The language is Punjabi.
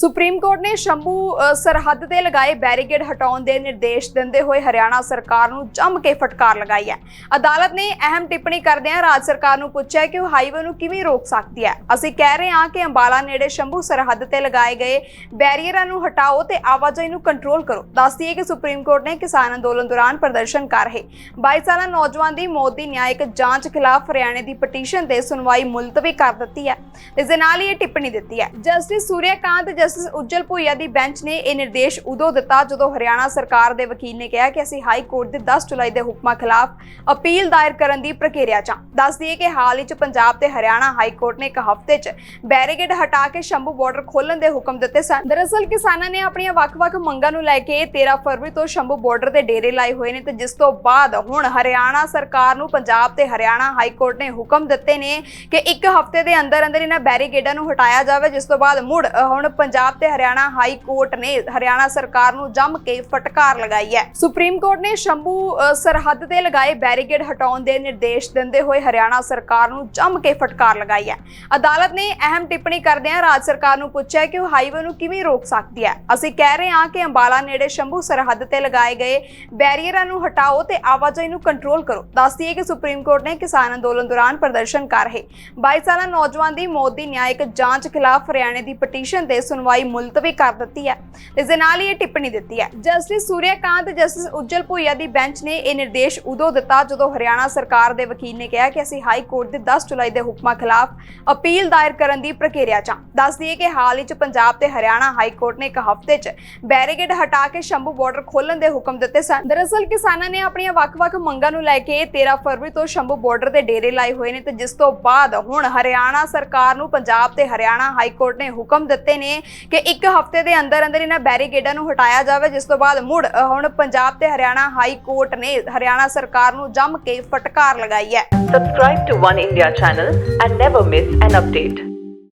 ਸੁਪਰੀਮ ਕੋਰਟ ਨੇ ਸ਼ੰਭੂ ਸਰਹੱਦ ਤੇ ਲਗਾਏ ਬੈਰੀਕੇਡ ਹਟਾਉਣ ਦੇ ਨਿਰਦੇਸ਼ ਦਿੰਦੇ ਹੋਏ ਹਰਿਆਣਾ ਸਰਕਾਰ ਨੂੰ ਜੰਮ ਕੇ ਫਟਕਾਰ ਲਗਾਈ ਹੈ। ਅਦਾਲਤ ਨੇ ਅਹਿਮ ਟਿੱਪਣੀ ਕਰਦਿਆਂ ਰਾਜ ਸਰਕਾਰ ਨੂੰ ਪੁੱਛਿਆ ਕਿ ਉਹ ਹਾਈਵੇ ਨੂੰ ਕਿਵੇਂ ਰੋਕ ਸਕਦੀ ਹੈ। ਅਸੀਂ ਕਹਿ ਰਹੇ ਹਾਂ ਕਿ ਅੰਬਾਲਾ ਨੇੜੇ ਸ਼ੰਭੂ ਸਰਹੱਦ ਤੇ ਲਗਾਏ ਗਏ ਬੈਰੀਅਰਾਂ ਨੂੰ ਹਟਾਓ ਤੇ ਆਵਾਜਾਈ ਨੂੰ ਕੰਟਰੋਲ ਕਰੋ। ਦੱਸਦੀ ਕਿ ਸੁਪਰੀਮ ਕੋਰਟ ਨੇ ਕਿਸਾਨ ਅੰਦੋਲਨ ਦੌਰਾਨ ਪ੍ਰਦਰਸ਼ਨ ਕਰ ਰਹੇ 22 ਸਾਲਾ ਨੌਜਵਾਨ ਦੀ ਮੌਤ ਦੀ ਨਿਆਇਕ ਜਾਂਚ ਖਿਲਾਫ ਹਰਿਆਣੇ ਦੀ ਪਟੀਸ਼ਨ ਤੇ ਸੁਣਵਾਈ ਮੁਲਤਵੀ ਕਰ ਦਿੱਤੀ ਹੈ। ਇਸ ਦੇ ਨਾਲ ਹੀ ਇਹ ਟਿੱਪਣੀ ਦਿੱਤੀ ਹੈ। ਜਸਟਿਸ ਸੂਰਿਆਕਾਂਤ ਤੇ ਜਸਟਿਸ ਉਜਲ ਭੁਈਆ ਦੀ ਬੈਂਚ ਨੇ ਇਹ ਨਿਰਦੇਸ਼ ਉਦੋਂ ਦਿੱਤਾ ਜਦੋਂ ਹਰਿਆਣਾ ਸਰਕਾਰ ਦੇ ਵਕੀਲ ਨੇ ਕਿਹਾ ਕਿ ਅਸੀਂ ਹਾਈ ਕੋਰਟ ਦੇ 10 ਜੁਲਾਈ ਦੇ ਹੁਕਮਾਂ ਖਿਲਾਫ ਅਪੀਲ ਦਾਇਰ ਕਰਨ ਦੀ ਪ੍ਰਕਿਰਿਆ 'ਚ ਦੱਸ ਦਈਏ ਕਿ ਹਾਲ ਹੀ 'ਚ ਪੰਜਾਬ ਤੇ ਹਰਿਆਣਾ ਹਾਈ ਕੋਰਟ ਨੇ ਇੱਕ ਹਫ਼ਤੇ 'ਚ ਬੈਰੀਕੇਡ ਹਟਾ ਕੇ ਸ਼ੰਭੂ ਬਾਰਡਰ ਖੋਲਣ ਦੇ ਹੁਕਮ ਦਿੱਤੇ ਸਨ। ਦਰਅਸਲ ਕਿਸਾਨਾਂ ਨੇ ਆਪਣੀਆਂ ਵੱਖ-ਵੱਖ ਮੰਗਾਂ ਨੂੰ ਲੈ ਕੇ 13 ਫਰਵਰੀ ਤੋਂ ਸ਼ੰਭੂ ਬਾਰਡਰ ਤੇ ਡੇਰੇ ਲਾਏ ਹੋਏ ਨੇ ਤੇ ਜਿਸ ਤੋਂ ਬਾਅਦ ਹੁਣ ਹਰਿਆਣਾ ਸਰਕਾਰ ਨੂੰ ਪੰਜਾਬ ਤੇ ਹਰਿਆਣਾ ਹਾਈ ਕੋਰਟ ਨੇ ਹੁਕਮ ਦਿੱਤੇ ਨੇ ਕਿ ਇੱਕ ਹਫ਼ਤੇ ਦੇ ਅੰਦਰ ਅੰਦਰ ਇਹਨਾਂ ਬੈਰੀਕੇਡਾਂ ਨੂੰ ਹਟਾਇਆ ਜਾਵੇ, ਜਿਸ ਤੋਂ ਬਾਅਦ ਮੁੜ ਹੁਣ ਪੰਜਾਬ ਪੰਜਾਬ ਤੇ ਹਰਿਆਣਾ ਹਾਈ ਕੋਰਟ ਨੇ ਹਰਿਆਣਾ ਸਰਕਾਰ ਨੂੰ ਜੰਮ ਕੇ ਫਟਕਾਰ ਲਗਾਈ ਹੈ। ਸੁਪਰੀਮ ਕੋਰਟ ਨੇ ਸ਼ੰਭੂ ਸਰਹੱਦ ਤੇ ਲਗਾਏ ਬੈਰੀਕੇਡ ਹਟਾਉਣ ਦੇ ਨਿਰਦੇਸ਼ ਦਿੰਦੇ ਹੋਏ ਹਰਿਆਣਾ ਸਰਕਾਰ ਨੂੰ ਜੰਮ ਕੇ ਫਟਕਾਰ ਲਗਾਈ ਹੈ। ਅਦਾਲਤ ਨੇ ਅਹਿਮ ਟਿੱਪਣੀ ਕਰਦਿਆਂ ਰਾਜ ਸਰਕਾਰ ਨੂੰ ਪੁੱਛਿਆ ਕਿ ਉਹ ਹਾਈਵੇ ਨੂੰ ਕਿਵੇਂ ਰੋਕ ਸਕਦੀ ਹੈ। ਅਸੀਂ ਕਹਿ ਰਹੇ ਹਾਂ ਕਿ ਅੰਬਾਲਾ ਨੇੜੇ ਸ਼ੰਭੂ ਸਰਹੱਦ ਤੇ ਲਗਾਏ ਗਏ ਬੈਰੀਅਰਾਂ ਨੂੰ ਹਟਾਓ ਤੇ ਆਵਾਜਾਈ ਨੂੰ ਕੰਟਰੋਲ ਕਰੋ। ਦੱਸਦੀ ਹੈ ਕਿ ਸੁਪਰੀਮ ਕੋਰਟ ਨੇ ਕਿਸਾਨ ਅੰਦੋਲਨ ਦੌਰਾਨ ਪ੍ਰਦਰਸ਼ਨ ਕਰ ਰਹੇ 22 ਸਾਲਾ ਨੌਜਵਾਨ ਦੀ ਮੌਤ ਦੀ ਨਿਆਇਕ ਜਾਂਚ ਖਿਲਾਫ ਹਰਿਆਣੇ ਦੀ ਪਟੀਸ਼ਨ ਤੇ ਸੁਣਵਾਈ ਮੁਲਤਵੀ ਕਰ ਦਿੱਤੀ ਹੈ ਇਸ ਦੇ ਨਾਲ ਹੀ ਇਹ ਟਿੱਪਣੀ ਦਿੱਤੀ ਹੈ। ਜਸਟਿਸ ਸੂਰਿਆਕਾਂਤ ਤੇ ਜਸਟਿਸ ਉੱਜਲ ਭੁਈਆ ਦੀ ਬੈਂਚ ਨੇ ਇਹ ਨਿਰਦੇਸ਼ ਉਦੋਂ ਦਿੱਤਾ ਜਦੋਂ ਹਰਿਆਣਾ ਸਰਕਾਰ ਦੇ ਵਕੀਲ ਨੇ ਕਿਹਾ ਕਿ ਅਸੀਂ ਹਾਈ ਕੋਰਟ ਦੇ 10 ਜੁਲਾਈ ਦੇ ਹੁਕਮਾਂ ਖਿਲਾਫ ਅਪੀਲ ਦਾਇਰ ਕਰਨ ਦੀ ਪ੍ਰਕਿਰਿਆ 'ਚ ਦੱਸ ਦਈਏ ਕਿ ਹਾਲ ਹੀ 'ਚ ਪੰਜਾਬ ਤੇ ਹਰਿਆਣਾ ਹਾਈ ਕੋਰਟ ਨੇ ਇੱਕ ਹਫ਼ਤੇ 'ਚ ਬੈਰੀਕੇਡ ਹਟਾ ਕੇ ਸ਼ੰਭੂ ਬਾਰਡਰ ਖੋਲਣ ਦੇ ਹੁਕਮ ਦਿੱਤੇ ਸਨ। ਦਰਅਸਲ ਕਿਸਾਨਾਂ ਨੇ ਆਪਣੀਆਂ ਵੱਖ-ਵੱਖ ਮੰਗਾਂ ਨੂੰ ਲੈ ਕੇ 13 ਫਰਵਰੀ ਤੋਂ ਸ਼ੰਭੂ ਬਾਰਡਰ ਤੇ ਡੇਰੇ ਲਾਏ ਹੋਏ ਨੇ ਤੇ ਜਿਸ ਤੋਂ ਬਾਅਦ ਹੁਣ ਹਰਿਆਣਾ ਸਰਕਾਰ ਨੂੰ ਪੰਜਾਬ ਤੇ ਹਰਿਆਣਾ ਹਾਈ ਕੋਰਟ ਨੇ ਹੁਕਮ ਦਿੱਤੇ ਨੇ ਕਿ ਇੱਕ ਹਫ਼ਤੇ ਦੇ ਅੰਦਰ ਅੰਦਰ ਇਹਨਾਂ ਬੈਰੀਕੇਡਾਂ ਨੂੰ ਹਟਾਇਆ ਜਾਵੇ, ਜਿਸ ਤੋਂ ਬਾਅਦ ਮੁੜ ਹੁਣ ਪੰਜਾਬ ਤੇ ਹਰਿਆਣਾ ਹਾਈ ਕੋਰਟ ਨੇ ਹਰਿਆਣਾ ਸਰਕਾਰ ਨੂੰ ਜੰਮ ਕੇ ਫਟਕਾਰ ਲਗਾਈ ਹੈ Subscribe to One India channel and never miss an update.